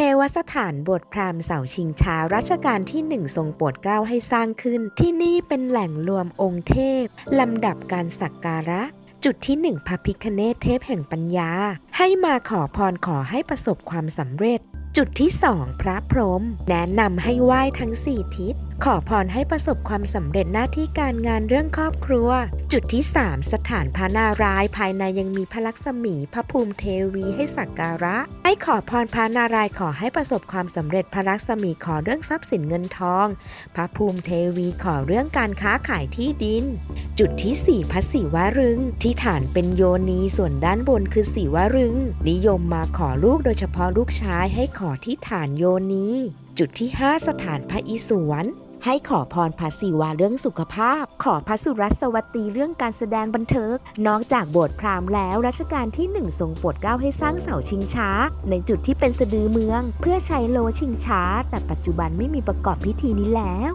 เทวสถานบทพราหมณ์เสาชิงช้ารัชกาลที่หนึ่งทรงโปรดเกล้าให้สร้างขึ้น ที่นี่เป็นแหล่งรวมองค์เทพ ลำดับการสักการะ จุดที่หนึ่งพระพิคเนตเทพแห่งปัญญา ให้มาขอพรขอให้ประสบความสำเร็จ จุดที่สองพระพรหมแนะนำให้ไหว้ทั้งสี่ทิศ ขอพรให้ประสบความสำเร็จหน้าที่การงานเรื่องครอบครัว จุดที่ 3 สถานพระนารายณ์ภายในยังมีพระลักษมีพระภูมิเทวีให้สักการะ ให้ขอพรพระนารายณ์ขอให้ประสบความสำเร็จพระลักษมีขอเรื่องทรัพย์สินเงินทอง พระภูมิเทวีขอเรื่องการค้าขายที่ดิน จุดที่ 4พระศิวรึง ที่ฐานเป็นโยนีส่วนด้านบนคือศิวรึง นิยมมาขอลูกโดยเฉพาะลูกชายให้ขอที่ฐานโยนีจุดที่ 5 สถานพระอิศวร ให้ขอพรพระศิวะเรื่องสุขภาพ ขอพระสุรัสวัตีเรื่องการแสดงบันเทิง นอกจากบทพราหมณ์แล้วรัชกาลที่หนึ่งทรงโปรดเกล้าให้สร้างเสาชิงช้า ในจุดที่เป็นสะดือเมือง เพื่อใช้โลชิงช้า แต่ปัจจุบันไม่มีประกอบพิธีนี้แล้ว